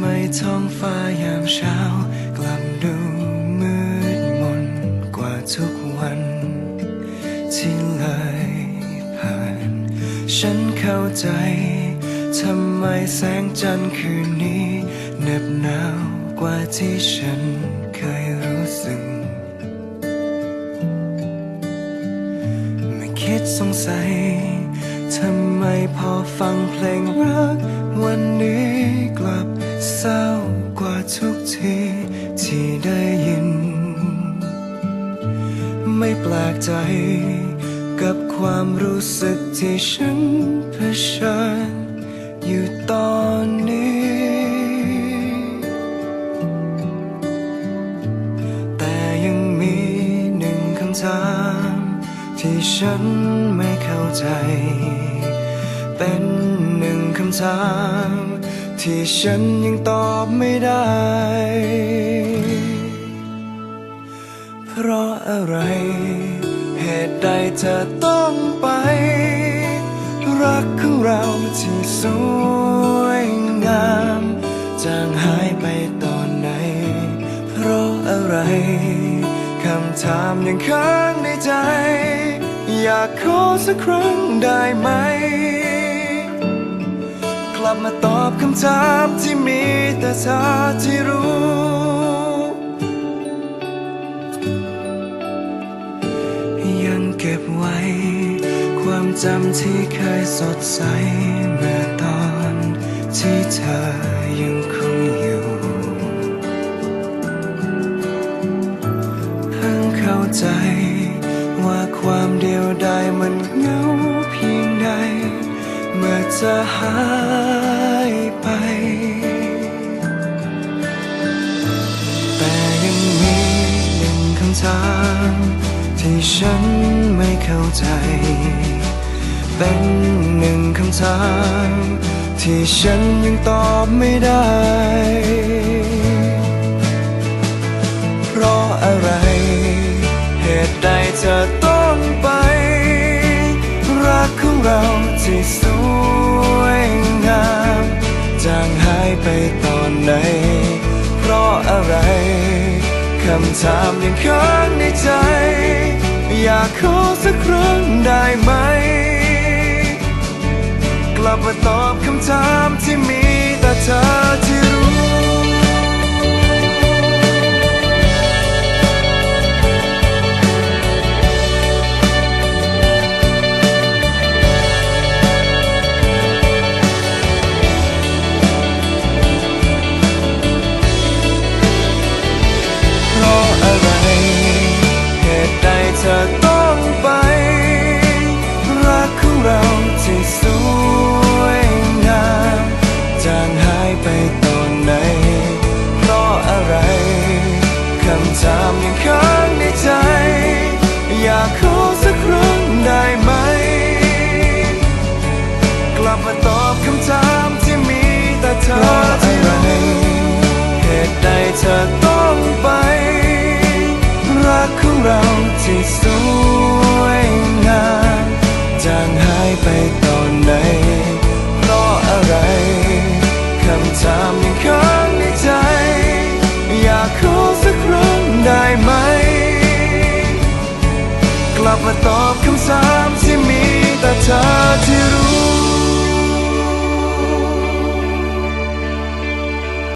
ไมท้องฟ้ายามเช้า กลับดูมืดมนกว่าทุกวัน ที่เลยผ่าน ฉันเข้าใจ ทำไมแสงจันทร์คืนนี้เหน็บหนาวกว่าที่ฉันเคยรู้สึกไม่คิดสงสัย ทำไมพอฟังเพลงรัก วันนี้กลับ เศร้ากว่าทุกทีที่ได้ยิน ไม่แปลกใจกับความรู้สึกที่ฉันเผชิญอยู่ตอนนี้ แต่ยังมีหนึ่งคำถามที่ฉันไม่เข้าใจ เป็นหนึ่งคำถาม ที่ฉันยังตอบไม่ได้ เพราะอะไร เหตุใดเธอต้องไป รักของเราที่สวยงามจางหายไปตอนไหน เพราะอะไร คำถามยังค้างในใจ อยากขอสักครั้งได้ไหม ลับมาตอบคำถามที่มีแต่เธอที่รู้ ยังเก็บไว้ ความจำที่เคยสดใสเมื่อตอนที่เธอยังค จะหายไป แต่ยังมีหนึ่งคำถามที่ฉันไม่เข้าใจ เป็นหนึ่งคำถามที่ฉันยังตอบไม่ได้ำถามยังค้างในใจ อยากขอสักครั้งได้ไหม กลับมาตอบคำถาม จะต้องไป รักของเราที่สวยงามจางหายไปตอนไหน เพราะอะไรคำถามยังค้างในใจ touch